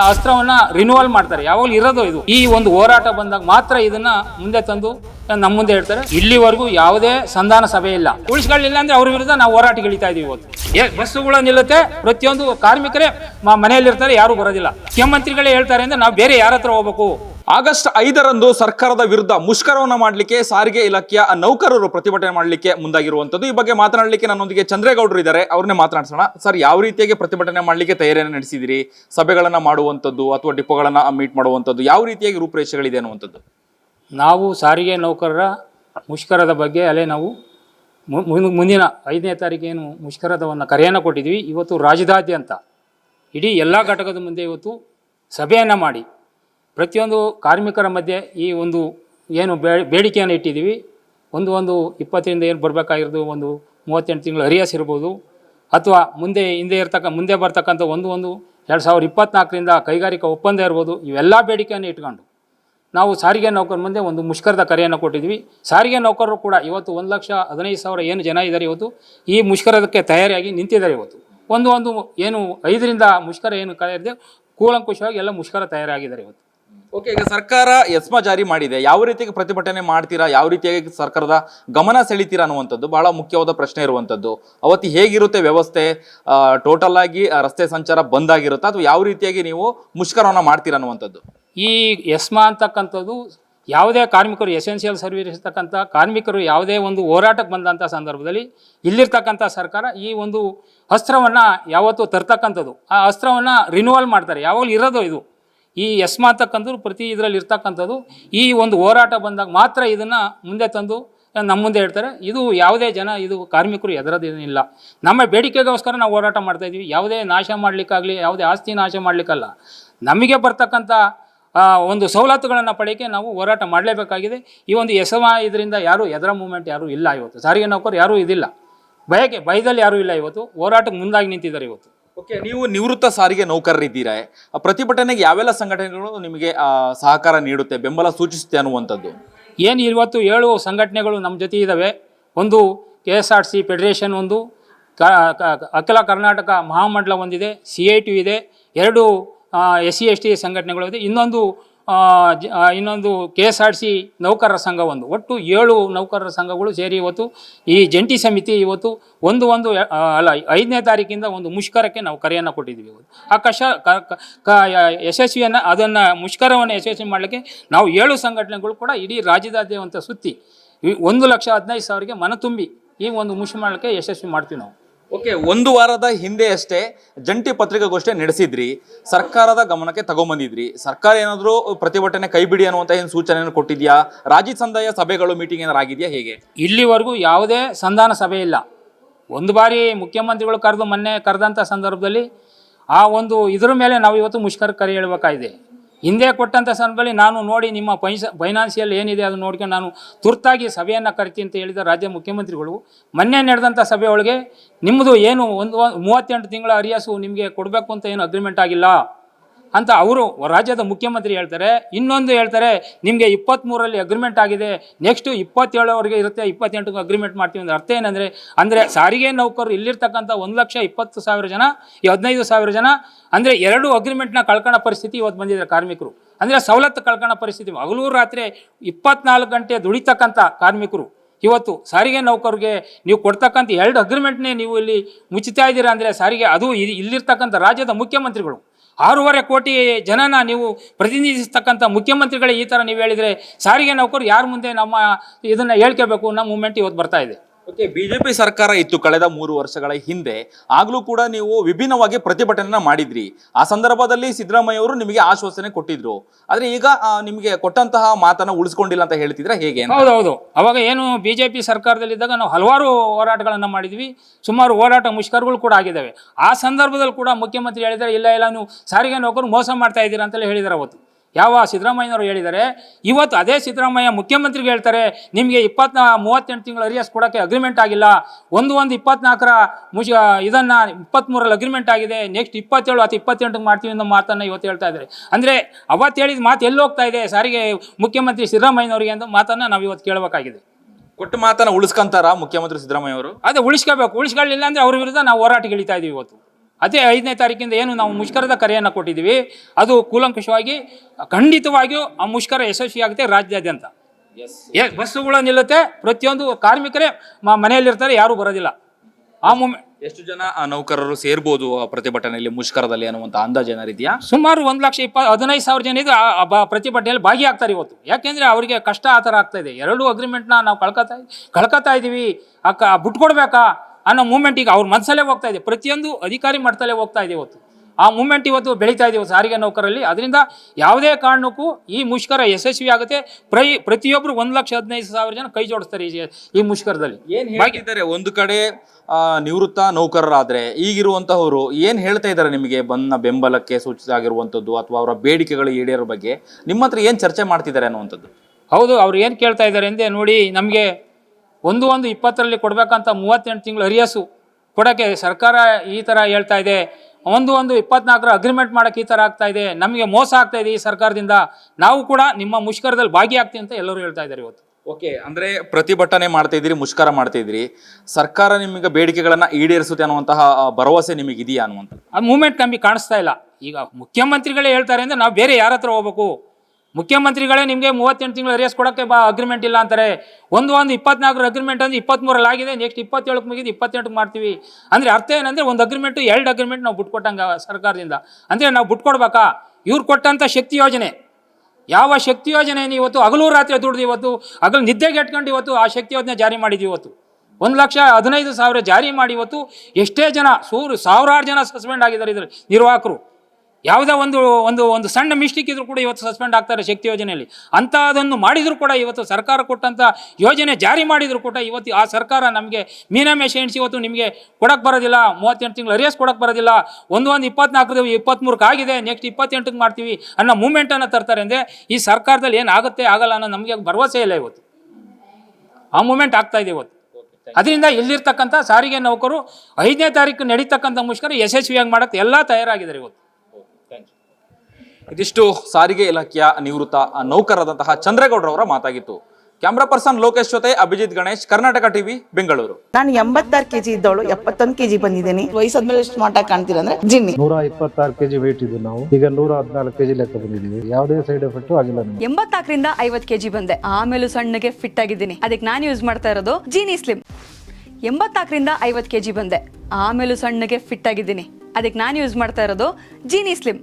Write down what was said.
ಆ ಅಸ್ತ್ರವನ್ನ ರಿನ್ಯೂವಲ್ ಮಾಡ್ತಾರೆ. ಯಾವಾಗಲೂ ಇರೋದು ಇದು. ಈ ಒಂದು ಹೋರಾಟ ಬಂದಾಗ ಮಾತ್ರ ಇದನ್ನ ಮುಂದೆ ತಂದು ನಮ್ಮ ಮುಂದೆ ಹೇಳ್ತಾರೆ ಇಲ್ಲಿವರೆಗೂ ಯಾವುದೇ ಸಂಧಾನ ಸಭೆ ಇಲ್ಲ. ಉಳಿಸ್ಕೊಳ್ಳಿಲ್ಲ ಅಂದ್ರೆ ಅವ್ರ ವಿರುದ್ಧ ನಾವು ಹೋರಾಟ ಇಳಿತಾ ಇದೀವಿ ಇವತ್ತು. ಬಸ್ಸುಗಳು ನಿಲ್ಲುತ್ತೆ. ಪ್ರತಿಯೊಂದು ಕಾರ್ಮಿಕರೇ ಮನೆಯಲ್ಲಿ ಮನೆಯಲ್ಲಿರ್ತಾರೆ, ಯಾರು ಬರೋದಿಲ್ಲ. ಮುಖ್ಯಮಂತ್ರಿಗಳೇ ಹೇಳ್ತಾರೆ ಅಂದ್ರೆ ನಾವು ಬೇರೆ ಯಾರ ಹತ್ರ ಹೋಗ್ಬೇಕು? ಆಗಸ್ಟ್ ಐದರಂದು ಸರ್ಕಾರದ ವಿರುದ್ಧ ಮುಷ್ಕರವನ್ನು ಮಾಡಲಿಕ್ಕೆ ಸಾರಿಗೆ ಇಲಾಖೆಯ ನೌಕರರು ಪ್ರತಿಭಟನೆ ಮಾಡಲಿಕ್ಕೆ ಮುಂದಾಗಿರುವಂತದ್ದು ಈ ಬಗ್ಗೆ ಮಾತನಾಡಲಿಕ್ಕೆ ನನ್ನೊಂದಿಗೆ ಚಂದ್ರೇಗೌಡರು ಇದ್ದಾರೆ. ಅವ್ರನ್ನೇ ಮಾತನಾಡಿಸೋಣ. ಸರ್, ಯಾವ ರೀತಿಯಾಗಿ ಪ್ರತಿಭಟನೆ ಮಾಡಲಿಕ್ಕೆ ತಯಾರಿಯನ್ನು ನಡೆಸಿದಿರಿ? ಸಭೆಗಳನ್ನು ಮಾಡುವಂಥದ್ದು ಅಥವಾ ಡಿಪೋಗಳನ್ನ ಮೀಟ್ ಮಾಡುವಂಥದ್ದು ಯಾವ ರೀತಿಯಾಗಿ ರೂಪುರೇಷೆಗಳಿದೆ ಅನ್ನುವಂಥದ್ದು? ನಾವು ಸಾರಿಗೆ ನೌಕರರ ಮುಷ್ಕರದ ಬಗ್ಗೆ ಅಲ್ಲೇ ನಾವು ಮುಂದಿನ ಐದನೇ ತಾರೀಕೇನು ಮುಷ್ಕರದವನ್ನು ಕರೆಯನ್ನು ಕೊಟ್ಟಿದ್ವಿ. ಇವತ್ತು ರಾಜ್ಯದಾದ್ಯಂತ ಇಡೀ ಎಲ್ಲ ಘಟಕದ ಮುಂದೆ ಇವತ್ತು ಸಭೆಯನ್ನು ಮಾಡಿ ಪ್ರತಿಯೊಂದು ಕಾರ್ಮಿಕರ ಮಧ್ಯೆ ಈ ಒಂದು ಏನು ಬೇ- ಬೇಡಿಕೆಯನ್ನು ಇಟ್ಟಿದ್ದೀವಿ. ಒಂದು ಒಂದು ಇಪ್ಪತ್ತರಿಂದ ಏನು ಬರಬೇಕಾಗಿರೋದು, ಒಂದು ಮೂವತ್ತೆಂಟು ತಿಂಗಳು ಅರಿಯಸ್ ಇರ್ಬೋದು. ಅಥವಾ ಮುಂದೆ, ಹಿಂದೆ ಇರ್ತಕ್ಕ, ಮುಂದೆ ಬರ್ತಕ್ಕಂಥ ಒಂದು ಒಂದು ಎರಡು ಸಾವಿರದ ಇಪ್ಪತ್ತ್ನಾಲ್ಕರಿಂದ ಕೈಗಾರಿಕಾ ಒಪ್ಪಂದ ಇರ್ಬೋದು. ಇವೆಲ್ಲ ಬೇಡಿಕೆಯನ್ನು ಇಟ್ಕೊಂಡು ನಾವು ಸಾರಿಗೆ ನೌಕರ ಮುಂದೆ ಒಂದು ಮುಷ್ಕರದ ಕರೆಯನ್ನು ಕೊಟ್ಟಿದ್ವಿ ಸಾರಿಗೆ ನೌಕರರು ಕೂಡ ಇವತ್ತು ಒಂದು ಲಕ್ಷ ಹದಿನೈದು ಸಾವಿರ ಏನು ಜನ ಇದ್ದಾರೆ ಇವತ್ತು, ಈ ಮುಷ್ಕರದಕ್ಕೆ ತಯಾರಿಯಾಗಿ ನಿಂತಿದ್ದಾರೆ ಇವತ್ತು. ಒಂದು ಒಂದು ಏನು ಐದರಿಂದ ಮುಷ್ಕರ ಏನು ಕರೆ ಇದೆ ಕೂಲಂಕುಷವಾಗಿ ಎಲ್ಲ ಮುಷ್ಕರ ತಯಾರಾಗಿದ್ದಾರೆ ಇವತ್ತು. ಓಕೆ ಈಗ ಸರ್ಕಾರ ಎಸ್ಮಾ ಜಾರಿ ಮಾಡಿದೆ. ಯಾವ ರೀತಿಯಾಗಿ ಪ್ರತಿಭಟನೆ ಮಾಡ್ತೀರಾ? ಯಾವ ರೀತಿಯಾಗಿ ಸರ್ಕಾರದ ಗಮನ ಸೆಳಿತೀರಾ ಅನ್ನುವಂಥದ್ದು ಬಹಳ ಮುಖ್ಯವಾದ ಪ್ರಶ್ನೆ ಇರುವಂಥದ್ದು. ಅವತ್ತು ಹೇಗಿರುತ್ತೆ ವ್ಯವಸ್ಥೆ? ಟೋಟಲ್ ಆಗಿ ರಸ್ತೆ ಸಂಚಾರ ಬಂದ್ ಆಗಿರುತ್ತಾ? ಅಥವಾ ಯಾವ ರೀತಿಯಾಗಿ ನೀವು ಮುಷ್ಕರವನ್ನು ಮಾಡ್ತೀರಾ ಅನ್ನುವಂಥದ್ದು? ಈ ಎಸ್ಮಾ ಅಂತಕ್ಕಂಥದ್ದು ಯಾವುದೇ ಕಾರ್ಮಿಕರು ಎಸೆನ್ಷಿಯಲ್ ಸರ್ವಿಸ್ ಇರ್ತಕ್ಕಂಥ ಕಾರ್ಮಿಕರು ಯಾವುದೇ ಒಂದು ಹೋರಾಟಕ್ಕೆ ಬಂದಂಥ ಸಂದರ್ಭದಲ್ಲಿ ಇಲ್ಲಿರ್ತಕ್ಕಂಥ ಸರ್ಕಾರ ಈ ಒಂದು ಅಸ್ತ್ರವನ್ನು ಯಾವತ್ತೂ ತರ್ತಕ್ಕಂಥದ್ದು. ಆ ಅಸ್ತ್ರವನ್ನು ರಿನ್ಯೂವಲ್ ಮಾಡ್ತಾರೆ. ಯಾವಾಗಲೂ ಇರೋದು ಇದು. ಈ ಯಸ್ಮಾತ್ ಅಂತಕ್ಕಂಥದ್ದು ಪ್ರತಿ ಇದರಲ್ಲಿ ಇರ್ತಕ್ಕಂಥದ್ದು, ಈ ಒಂದು ಹೋರಾಟ ಬಂದಾಗ ಮಾತ್ರ ಇದನ್ನು ಮುಂದೆ ತಂದು ನಮ್ಮ ಮುಂದೆ ಹೇಳ್ತಾರೆ. ಇದು ಯಾವುದೇ ಜನ, ಇದು ಕಾರ್ಮಿಕರು ಎದರದೇನಿಲ್ಲ ನಮ್ಮ ಬೇಡಿಕೆಗೋಸ್ಕರ ನಾವು ಹೋರಾಟ ಮಾಡ್ತಾ ಇದ್ದೀವಿ. ಯಾವುದೇ ನಾಶ ಮಾಡಲಿಕ್ಕಾಗಲಿ, ಯಾವುದೇ ಆಸ್ತಿ ನಾಶ ಮಾಡಲಿಕ್ಕಲ್ಲ. ನಮಗೆ ಬರ್ತಕ್ಕಂಥ ಒಂದು ಸವಲತ್ತುಗಳನ್ನು ಪಡೆಯೋಕ್ಕೆ ನಾವು ಹೋರಾಟ ಮಾಡಲೇಬೇಕಾಗಿದೆ. ಈ ಒಂದು ಎಸಮ ಇದರಿಂದ ಯಾರೂ ಎದರ ಮೂಮೆಂಟ್ ಯಾರೂ ಇಲ್ಲ ಇವತ್ತು. ಸಾರಿಗೆ ನೌಕರು ಯಾರೂ ಇದಿಲ್ಲ. ಭಯಕ್ಕೆ ಭಯದಲ್ಲಿ ಯಾರೂ ಇಲ್ಲ ಇವತ್ತು. ಹೋರಾಟಕ್ಕೆ ಮುಂದಾಗಿ ನಿಂತಿದ್ದಾರೆ ಇವತ್ತು. ಓಕೆ, ನೀವು ನಿವೃತ್ತ ಸಾರಿಗೆ ನೌಕರರಿದ್ದೀರಾ? ಪ್ರತಿಭಟನೆಗೆ ಯಾವೆಲ್ಲ ಸಂಘಟನೆಗಳು ನಿಮಗೆ ಸಹಕಾರ ನೀಡುತ್ತೆ, ಬೆಂಬಲ ಸೂಚಿಸುತ್ತೆ ಅನ್ನುವಂಥದ್ದು? ಏನು ಇವತ್ತು ಏಳು ಸಂಘಟನೆಗಳು ನಮ್ಮ ಜೊತೆ ಇದ್ದಾವೆ ಒಂದು K S R C federation ಒಂದು ಅಖಿಲ ಕರ್ನಾಟಕ ಮಹಾಮಂಡಲ ಒಂದಿದೆ, ಸಿ ಐ ಟಿ ಇದೆ, ಎರಡು ಎಸ್ ಸಿ ಎಸ್ ಟಿ ಸಂಘಟನೆಗಳು ಇದೆ. ಇನ್ನೊಂದು ಇನ್ನೊಂದು ಕೆ ಎಸ್ ಆರ್ ಸಿ ನೌಕರರ ಸಂಘ ಒಂದು. ಒಟ್ಟು ಏಳು ನೌಕರರ ಸಂಘಗಳು ಸೇರಿ ಇವತ್ತು ಈ ಜಂಟಿ ಸಮಿತಿ ಇವತ್ತು ಒಂದು ಒಂದು ಅಲ್ಲ, ಐದನೇ ತಾರೀಕಿಂದ ಒಂದು ಮುಷ್ಕರಕ್ಕೆ ನಾವು ಕರೆಯನ್ನು ಕೊಟ್ಟಿದ್ದೀವಿ ಇವತ್ತು. ಆ ಕಷ, ಕ- ಯಶಸ್ವಿಯನ್ನು, ಅದನ್ನು ಮುಷ್ಕರವನ್ನು ಯಶಸ್ವಿ ಮಾಡಲಿಕ್ಕೆ ನಾವು ಏಳು ಸಂಘಟನೆಗಳು ಕೂಡ ಇಡೀ ರಾಜ್ಯದಾದ್ಯಂತ ಸುತ್ತಿ ಒಂದು ಲಕ್ಷ ಹದಿನೈದು ಸಾವಿರಕ್ಕೆ ಮನ ತುಂಬಿ ಈ ಒಂದು ಮುಷ್ ಮಾಡಲಿಕ್ಕೆ ಯಶಸ್ವಿ ಮಾಡ್ತೀವಿ ನಾವು. ಓಕೆ ಒಂದು ವಾರದ ಹಿಂದೆ ಅಷ್ಟೇ ಜಂಟಿ ಪತ್ರಿಕಾಗೋಷ್ಠಿ ನಡೆಸಿದ್ರಿ. ಸರ್ಕಾರದ ಗಮನಕ್ಕೆ ತಗೊಂಬಂದಿದ್ರಿ. ಸರ್ಕಾರ ಏನಾದರೂ ಪ್ರತಿಭಟನೆ ಕೈಬಿಡಿ ಅನ್ನುವಂಥ ಏನು ಸೂಚನೆಯನ್ನು ಕೊಟ್ಟಿದ್ಯಾ? ರಾಜಿ ಸಂದಾಯ ಸಭೆಗಳು ಮೀಟಿಂಗ್ ಏನಾರು ಆಗಿದೆಯಾ ಹೇಗೆ? ಇಲ್ಲಿವರೆಗೂ ಯಾವುದೇ ಸಂಧಾನ ಸಭೆ ಇಲ್ಲ. ಒಂದು ಬಾರಿ ಮುಖ್ಯಮಂತ್ರಿಗಳು ಕರೆದು ಮೊನ್ನೆ ಕರೆದಂಥ ಸಂದರ್ಭದಲ್ಲಿ ಆ ಒಂದು ಇದ್ರ ಮೇಲೆ ನಾವು ಇವತ್ತು ಮುಷ್ಕರ ಕರೆ ಹೇಳಬೇಕಾಗಿದೆ. ಹಿಂದೆ ಕೊಟ್ಟಂಥ ಸಂದರ್ಭದಲ್ಲಿ ನಾನು ನೋಡಿ ನಿಮ್ಮ ಪೈಸ ಫೈನಾನ್ಷಿಯಲ್ ಏನಿದೆ ಅದು ನೋಡ್ಕೊಂಡು ನಾನು ತುರ್ತಾಗಿ ಸಭೆಯನ್ನು ಕರಿತೀನಿ ಅಂತ ಹೇಳಿದ ರಾಜ್ಯ ಮುಖ್ಯಮಂತ್ರಿಗಳು, ಮೊನ್ನೆ ನಡೆದಂಥ ಸಭೆಯೊಳಗೆ ನಿಮ್ಮದು ಏನು ಒಂದು, ಮೂವತ್ತೆಂಟು ತಿಂಗಳ ಹರಿಯಾಸು ನಿಮಗೆ ಕೊಡಬೇಕು ಅಂತ ಏನು ಅಗ್ರಿಮೆಂಟ್ ಆಗಿಲ್ಲ. ಅಂತ ಅವರು ರಾಜ್ಯದ ಮುಖ್ಯಮಂತ್ರಿ ಹೇಳ್ತಾರೆ. ಇನ್ನೊಂದು ಹೇಳ್ತಾರೆ, ನಿಮಗೆ ಇಪ್ಪತ್ತ್ಮೂರಲ್ಲಿ ಅಗ್ರಿಮೆಂಟ್ ಆಗಿದೆ ನೆಕ್ಸ್ಟು ಇಪ್ಪತ್ತೇಳವರೆಗೆ ಇರುತ್ತೆ, ಇಪ್ಪತ್ತೆಂಟಕ್ಕೆ ಅಗ್ರಿಮೆಂಟ್ ಮಾಡ್ತೀವಿ ಅಂದ್ರೆ ಅರ್ಥ ಏನಂದರೆ, ಅಂದರೆ ಸಾರಿಗೆ ನೌಕರರು ಇಲ್ಲಿರ್ತಕ್ಕಂಥ ಒಂದು ಲಕ್ಷ ಇಪ್ಪತ್ತು ಸಾವಿರ ಜನ, ಈ ಹದಿನೈದು ಸಾವಿರ ಜನ, ಅಂದರೆ ಎರಡು ಅಗ್ರಿಮೆಂಟ್ನ ಕಳ್ಕೊಳ್ಳೋ ಪರಿಸ್ಥಿತಿ ಇವತ್ತು ಬಂದಿದ್ದಾರೆ ಕಾರ್ಮಿಕರು. ಅಂದರೆ ಸವಲತ್ತು ಕಳ್ಕೊಳ್ಳೋ ಪರಿಸ್ಥಿತಿ, ಹಗಲು ರಾತ್ರಿ ಇಪ್ಪತ್ನಾಲ್ಕು ಗಂಟೆ ದುಡಿತಕ್ಕಂಥ ಕಾರ್ಮಿಕರು. ಇವತ್ತು ಸಾರಿಗೆ ನೌಕರಿಗೆ ನೀವು ಕೊಡ್ತಕ್ಕಂಥ ಎರಡು ಅಗ್ರಿಮೆಂಟ್ನೇ ನೀವು ಇಲ್ಲಿ ಮುಚ್ಚುತ್ತಾ ಇದ್ದೀರಾ ಅಂದರೆ ಸಾರಿಗೆ, ಅದು ಇಲ್ಲಿರ್ತಕ್ಕಂಥ ರಾಜ್ಯದ ಮುಖ್ಯಮಂತ್ರಿಗಳು. ಆರೂವರೆ ಕೋಟಿ ಜನನ ನೀವು ಪ್ರತಿನಿಧಿಸ್ತಕ್ಕಂಥ ಮುಖ್ಯಮಂತ್ರಿಗಳೇ ಈ ಥರ ನೀವು ಹೇಳಿದರೆ ಸಾರಿಗೆ ನೌಕರು ಯಾರ ಮುಂದೆ ನಮ್ಮ ಇದನ್ನು ಹೇಳ್ಕೋಬೇಕು ನಮ್ಮ ಮೂಮೆಂಟ್ ಇವತ್ತು ಬರ್ತಾ ಇದೆ. ಓಕೆ ಬಿಜೆಪಿ ಸರ್ಕಾರ ಇತ್ತು ಕಳೆದ ಮೂರು ವರ್ಷಗಳ ಹಿಂದೆ. ಆಗ್ಲೂ ಕೂಡ ನೀವು ವಿಭಿನ್ನವಾಗಿ ಪ್ರತಿಭಟನೆನ ಮಾಡಿದ್ರಿ. ಆ ಸಂದರ್ಭದಲ್ಲಿ ಸಿದ್ದರಾಮಯ್ಯ ಅವರು ನಿಮಗೆ ಆಶ್ವಾಸನೆ ಕೊಟ್ಟಿದ್ರು. ಆದ್ರೆ ಈಗ ನಿಮಗೆ ಕೊಟ್ಟಂತಹ ಮಾತನ್ನ ಉಳಿಸ್ಕೊಂಡಿಲ್ಲ ಅಂತ ಹೇಳ್ತಿದ್ರೆ ಹೇಗೆ ಅಂತ? ಹೌದೌದು. ಅವಾಗ ಏನು ಬಿ ಜೆ ಪಿ ಸರ್ಕಾರದಲ್ಲಿದ್ದಾಗ ನಾವು ಹಲವಾರು ಹೋರಾಟಗಳನ್ನು ಮಾಡಿದ್ವಿ. ಸುಮಾರು ಹೋರಾಟ ಮುಷ್ಕರಗಳು ಕೂಡ ಆಗಿದ್ದಾವೆ. ಆ ಸಂದರ್ಭದಲ್ಲಿ ಕೂಡ ಮುಖ್ಯಮಂತ್ರಿ ಹೇಳಿದ್ರೆ ಇಲ್ಲ ಇಲ್ಲ, ನೀವು ಸಾರಿಗೆ ನೌಕರು ಮೋಸ ಮಾಡ್ತಾ ಇದ್ದೀರಾ ಅಂತಲೇ ಹೇಳಿದ್ದಾರೆ ಅವತ್ತು. ಯಾವ ಸಿದ್ದರಾಮಯ್ಯನವರು ಹೇಳಿದ್ದಾರೆ ಇವತ್ತು ಅದೇ ಸಿದ್ದರಾಮಯ್ಯ ಮುಖ್ಯಮಂತ್ರಿಗೆ ಹೇಳ್ತಾರೆ ನಿಮಗೆ ಇಪ್ಪತ್ನಾ ಮೂವತ್ತೆಂಟು ತಿಂಗಳು ಅರಿಯಸ್ ಕೊಡೋಕ್ಕೆ ಅಗ್ರಿಮೆಂಟ್ ಆಗಿಲ್ಲ. ಒಂದು ಒಂದು ಇಪ್ಪತ್ನಾಲ್ಕರ ಮುಜ ಇದನ್ನು ಇಪ್ಪತ್ತ್ಮೂರಲ್ಲಿ ಅಗ್ರಿಮೆಂಟ್ ಆಗಿದೆ. ನೆಕ್ಸ್ಟ್ ಇಪ್ಪತ್ತೇಳು ಅಥವಾ ಇಪ್ಪತ್ತೆಂಟಕ್ಕೆ ಮಾಡ್ತೀವಿ ಅನ್ನೋ ಮಾತನ್ನು ಇವತ್ತು ಹೇಳ್ತಾ ಇದ್ದಾರೆ. ಅಂದರೆ ಅವತ್ತು ಹೇಳಿದ ಮಾತು ಎಲ್ಲಿ ಹೋಗ್ತಾ ಇದೆ? ಸಾರಿಗೆ ಮುಖ್ಯಮಂತ್ರಿ ಸಿದ್ದರಾಮಯ್ಯನವರಿಗೆ ಅಂತ ಮಾತನ್ನು ನಾವು ಇವತ್ತು ಕೇಳಬೇಕಾಗಿದೆ. ಕೊಟ್ಟು ಮಾತನ್ನು ಉಳಿಸ್ಕೊಂತಾರ ಮುಖ್ಯಮಂತ್ರಿ ಸಿದ್ದರಾಮಯ್ಯ ಅವರು? ಅದೇ ಉಳಿಸ್ಕೋಬೇಕು. ಉಳಿಸ್ಕೊಳ್ಳಿಲ್ಲ ಅಂದರೆ ಅವ್ರ ವಿರುದ್ಧ ನಾವು ಹೋರಾಟ ಇಳಿತಾ ಇದೀವಿ ಇವತ್ತು. ಅದೇ ಐದನೇ ತಾರೀಕಿಂದ ಏನು ನಾವು ಮುಷ್ಕರದ ಕರೆಯನ್ನು ಕೊಟ್ಟಿದ್ದೀವಿ ಅದು ಕೂಲಂಕಷವಾಗಿ ಖಂಡಿತವಾಗಿಯೂ ಆ ಮುಷ್ಕರ ಯಶಸ್ವಿಯಾಗುತ್ತೆ ರಾಜ್ಯಾದ್ಯಂತ. ಬಸ್ಸುಗಳ ಬಸ್ಸುಗಳು ನಿಲ್ಲುತ್ತೆ ಪ್ರತಿಯೊಂದು ಕಾರ್ಮಿಕರೇ ಮನೆಯಲ್ಲಿರ್ತಾರೆ ಯಾರೂ ಬರೋದಿಲ್ಲ. ಆ ಮೂಮೆ ಎಷ್ಟು ಜನ ಆ ನೌಕರರು ಸೇರ್ಬೋದು ಆ ಪ್ರತಿಭಟನೆಯಲ್ಲಿ ಮುಷ್ಕರದಲ್ಲಿ ಅನ್ನುವಂತ ಅಂದಾಜು ಏನಾರು ಇದೆಯಾ ಸುಮಾರು ಒಂದು ಲಕ್ಷ ಇಪ್ಪ ಹದಿನೈದು ಸಾವಿರ ಜನ ಇದು ಪ್ರತಿಭಟನೆಯಲ್ಲಿ ಭಾಗಿಯಾಗ್ತಾರೆ ಇವತ್ತು. ಯಾಕೆಂದ್ರೆ ಅವರಿಗೆ ಕಷ್ಟ ಆ ಥರ ಆಗ್ತಾ ಇದೆ. ಎರಡು ಅಗ್ರಿಮೆಂಟ್ನ ನಾವು ಕಳ್ಕೊತಾ ಕಳ್ಕೊತಾ ಇದ್ದೀವಿ ಅಕ್ಕ ಬಿಟ್ಕೊಡ್ಬೇಕಾ? ಅನ್ನೋ ಮೂಮೆಂಟ್ ಈಗ ಅವ್ರ ಮನಸ್ಸಲ್ಲೇ ಹೋಗ್ತಾ ಇದೆ. ಪ್ರತಿಯೊಂದು ಅಧಿಕಾರಿ ಮಟ್ಟದಲ್ಲೇ ಹೋಗ್ತಾ ಇದೆ ಇವತ್ತು. ಆ ಮೂಮೆಂಟ್ ಇವತ್ತು ಬೆಳೀತಾ ಇದೆ ಇವತ್ತು ಸಾರಿಗೆ ನೌಕರಲ್ಲಿ ಅದರಿಂದ ಯಾವುದೇ ಕಾರಣಕ್ಕೂ ಈ ಮುಷ್ಕರ ಯಶಸ್ವಿ ಆಗುತ್ತೆ. ಪ್ರೈ ಪ್ರತಿಯೊಬ್ಬರು ಒಂದು ಲಕ್ಷ ಹದಿನೈದು ಸಾವಿರ ಜನ ಕೈ ಜೋಡಿಸ್ತಾರೆ ಈ ಈ ಮುಷ್ಕರದಲ್ಲಿ. ಏನು ಹೇಳ್ತಿದ್ದಾರೆ ಒಂದು ಕಡೆ ನಿವೃತ್ತ ನೌಕರರಾದರೆ ಈಗಿರುವಂತಹವರು ಏನು ಹೇಳ್ತಾ ಇದ್ದಾರೆ ನಿಮಗೆ? ಬಂದ ಬೆಂಬಲಕ್ಕೆ ಸೂಚಿಸಾಗಿರುವಂಥದ್ದು ಅಥವಾ ಅವರ ಬೇಡಿಕೆಗಳು ಈಡೇರೋ ಬಗ್ಗೆ. ನಿಮ್ಮ ಹತ್ರ ಏನು ಚರ್ಚೆ ಮಾಡ್ತಿದ್ದಾರೆ ಅನ್ನುವಂಥದ್ದು? ಹೌದು ಅವ್ರು ಏನು ಕೇಳ್ತಾ ಇದ್ದಾರೆ ಅಂದರೆ ನೋಡಿ ನಮಗೆ ಒಂದು ಒಂದು ಇಪ್ಪತ್ತರಲ್ಲಿ ಕೊಡಬೇಕಂತ ಮೂವತ್ತೆಂಟು ತಿಂಗಳು ಅರಿಯಸು. ಕೊಡೋಕ್ಕೆ ಸರ್ಕಾರ ಈ ಥರ ಹೇಳ್ತಾ ಇದೆ. ಒಂದು ಒಂದು ಇಪ್ಪತ್ನಾಲ್ಕರ ಅಗ್ರಿಮೆಂಟ್ ಮಾಡೋಕೆ ಈ ಥರ ಆಗ್ತಾ ಇದೆ. ನಮಗೆ ಮೋಸ ಆಗ್ತಾ ಇದೆ ಈ ಸರ್ಕಾರದಿಂದ. ನಾವು ಕೂಡ ನಿಮ್ಮ ಮುಷ್ಕರದಲ್ಲಿ ಭಾಗಿಯಾಗ್ತೀವಿ ಅಂತ ಎಲ್ಲರೂ ಹೇಳ್ತಾ ಇದ್ದಾರೆ ಇವತ್ತು. ಓಕೆ ಅಂದರೆ ಪ್ರತಿಭಟನೆ ಮಾಡ್ತಾ ಇದ್ದೀರಿ ಮುಷ್ಕರ ಮಾಡ್ತಾ ಇದ್ದೀರಿ. ಸರ್ಕಾರ ನಿಮಗೆ ಬೇಡಿಕೆಗಳನ್ನು ಈಡೇರಿಸುತ್ತೆ ಅನ್ನುವಂತಹ ಭರವಸೆ ನಿಮಗಿದೆಯಾ ಅನ್ನುವಂಥ ಆ ಮೂಮೆಂಟ್ ನಮಗೆ ಕಾಣಿಸ್ತಾ ಇಲ್ಲ. ಈಗ ಮುಖ್ಯಮಂತ್ರಿಗಳೇ ಹೇಳ್ತಾರೆ ಅಂದರೆ ನಾವು ಬೇರೆ ಯಾರ ಹತ್ರ ಹೋಗ್ಬೇಕು? ಮುಖ್ಯಮಂತ್ರಿಗಳೇ ನಿಮಗೆ ಮೂವತ್ತೆಂಟು ತಿಂಗಳು ಅರಿಯಸ್ ಕೊಡೋಕ್ಕೆ ಬಾ ಅಗ್ರಿಮೆಂಟ್ ಇಲ್ಲ ಅಂತಾರೆ. ಒಂದು ಒಂದು ಇಪ್ಪತ್ನಾಲ್ಕರ ಅಗ್ರಿಮೆಂಟ್ ಅಂದ್ರೆ ಇಪ್ಪತ್ತ್ಮೂರಲ್ಲಿ ಆಗಿದೆ ನೆಕ್ಸ್ಟ್ ಇಪ್ಪತ್ತೇಳಕ್ಕೆ ಮುಗಿದು ಇಪ್ಪತ್ತೆಂಟಕ್ಕೆ ಮಾಡ್ತೀವಿ. ಅಂದರೆ ಅರ್ಥ ಏನಂದರೆ ಒಂದು ಅಗ್ರಿಮೆಂಟು ಎರಡು ಅಗ್ರಿಮೆಂಟ್ ನಾವು ಬಿಟ್ಕೊಟ್ಟಂಗೆ ಸರ್ಕಾರದಿಂದ. ಅಂದರೆ ನಾವು ಬಿಟ್ಕೊಡ್ಬೇಕಾ? ಇವ್ರು ಕೊಟ್ಟಂಥ ಶಕ್ತಿ ಯೋಜನೆ. ಯಾವ ಶಕ್ತಿ ಯೋಜನೆ ಇವತ್ತು ಹಗಲು ರಾತ್ರಿ ದುಡ್ದು ಇವತ್ತು, ಹಗಲು ನಿದ್ದೆಗೆ ಇಟ್ಕೊಂಡು ಇವತ್ತು ಆ ಶಕ್ತಿ ಯೋಜನೆ ಜಾರಿ ಮಾಡಿದ್ವಿ ಇವತ್ತು. ಒಂದು ಲಕ್ಷ ಹದಿನೈದು ಸಾವಿರ ಜಾರಿ ಮಾಡಿ ಇವತ್ತು ಎಷ್ಟೇ ಜನ, ಸೂರು ಸಾವಿರಾರು ಜನ ಸಸ್ಪೆಂಡ್ ಆಗಿದ್ದಾರೆ ಇದ್ರಲ್ಲಿ ನಿರ್ವಾಹಕರು. ಯಾವುದೇ ಒಂದು ಒಂದು ಒಂದು ಸಣ್ಣ ಮಿಸ್ಟೇಕ್ ಇದ್ರೂ ಕೂಡ ಇವತ್ತು ಸಸ್ಪೆಂಡ್ ಆಗ್ತಾರೆ ಶಕ್ತಿ ಯೋಜನೆಯಲ್ಲಿ. ಅಂಥದನ್ನು ಮಾಡಿದರೂ ಕೂಡ ಇವತ್ತು ಸರ್ಕಾರ ಕೊಟ್ಟಂಥ ಯೋಜನೆ ಜಾರಿ ಮಾಡಿದರೂ ಕೂಡ ಇವತ್ತು ಆ ಸರ್ಕಾರ ನಮಗೆ ಮೀನಾ ಎಣಿಸಿ ಇವತ್ತು ನಿಮಗೆ ಕೊಡಕ್ಕೆ ಬರೋದಿಲ್ಲ. ಮೂವತ್ತೆಂಟು ತಿಂಗಳು ಅರಿಯಸ್ ಕೊಡಕ್ಕೆ ಬರೋದಿಲ್ಲ. ಒಂದು ಒಂದು ಇಪ್ಪತ್ನಾಲ್ಕು ಇಪ್ಪತ್ತ್ಮೂರಕ್ಕೆ ಆಗಿದೆ. ನೆಕ್ಸ್ಟ್ ಇಪ್ಪತ್ತೆಂಟಕ್ಕೆ ಮಾಡ್ತೀವಿ ಅನ್ನೋ ಮೂಮೆಂಟನ್ನು ತರ್ತಾರೆ ಅಂದರೆ ಈ ಸರ್ಕಾರದಲ್ಲಿ ಏನಾಗುತ್ತೆ ಆಗಲ್ಲ ಅನ್ನೋ ನಮಗೆ ಭರವಸೆ ಇಲ್ಲ ಇವತ್ತು. ಆ ಮೂಮೆಂಟ್ ಆಗ್ತಾ ಇದೆ ಇವತ್ತು. ಅದರಿಂದ ಇಲ್ಲಿರ್ತಕ್ಕಂಥ ಸಾರಿಗೆ ನೌಕರು ಐದನೇ ತಾರೀಕು ನಡೀತಕ್ಕಂಥ ಮುಷ್ಕರ ಯಶಸ್ವಿಯಾಗಿ ಮಾಡಕ್ಕೆ ಎಲ್ಲ ತಯಾರಾಗಿದ್ದಾರೆ ಇವತ್ತು. ಇದಿಷ್ಟು ಸಾರಿಗೆ ಇಲಾಖೆಯ ನಿವೃತ್ತ ನೌಕರರಾದಂತಹ ಚಂದ್ರೇಗೌಡರವರ ಮಾತಾಗಿತ್ತು. ಕ್ಯಾಮ್ರಾ ಪರ್ಸನ್ ಲೋಕೇಶ್ ಜೊತೆ ಅಭಿಜಿತ್ ಗಣೇಶ್ ಕರ್ನಾಟಕ ಟಿವಿ ಬೆಂಗಳೂರು. ನಾನು ಎಂಬತ್ತಾರು ಕೆಜಿ ಇದ್ದವಳು ಎಪ್ಪತ್ತೊಂದು ಕೆಜಿ ಬಂದಿದ್ದೀನಿ. ವಯಸ್ಸಾದ್ಮೇಲೆ ಸ್ಮಾರ್ಟ್ ಆಗಿ ಕಾಣ್ತೀರ ಅಂದ್ರೆ ಜಿನ್ನಿ. ನೂರ ಇಪ್ಪತ್ತಾರು ಕೆಜಿ ವೇಟ್ ಇದ್ದು ನಾವು. ಈಗ ನೂರ ಹದಿನಾಲ್ಕು ಕೆಜಿ ಲೆಕ್ಕ ಬಂದಿದ್ದೀವಿ. ಯಾವುದೇ ಸೈಡ್ ಎಫೆಕ್ಟ್ ಆಗಿಲ್ಲ ಎಂಬತ್ತಾಕರಿಂದ ಎಂಬತ್ನಾಲ್ಕರಿಂದ ಐವತ್ ಕೆಜಿ ಬಂದೆ. ಆಮೇಲೂ ಸಣ್ಣಗೆ ಫಿಟ್ ಆಗಿದ್ದೀನಿ. ಅದಕ್ಕೆ ನಾನು ಯೂಸ್ ಮಾಡ್ತಾ ಇರೋದು ಜೀನಿ ಸ್ಲಿಮ್ ಎಂಬತ್ನಾಲ್ಕರಿಂದ ಐವತ್ತು ಕೆಜಿ ಬಂದೆ. ಆಮೇಲೂ ಸಣ್ಣಗೆ ಫಿಟ್ ಆಗಿದ್ದೀನಿ. ಅದಕ್ಕೆ ನಾನು ಯೂಸ್ ಮಾಡ್ತಾ ಇರೋದು ಜೀನಿ ಸ್ಲಿಮ್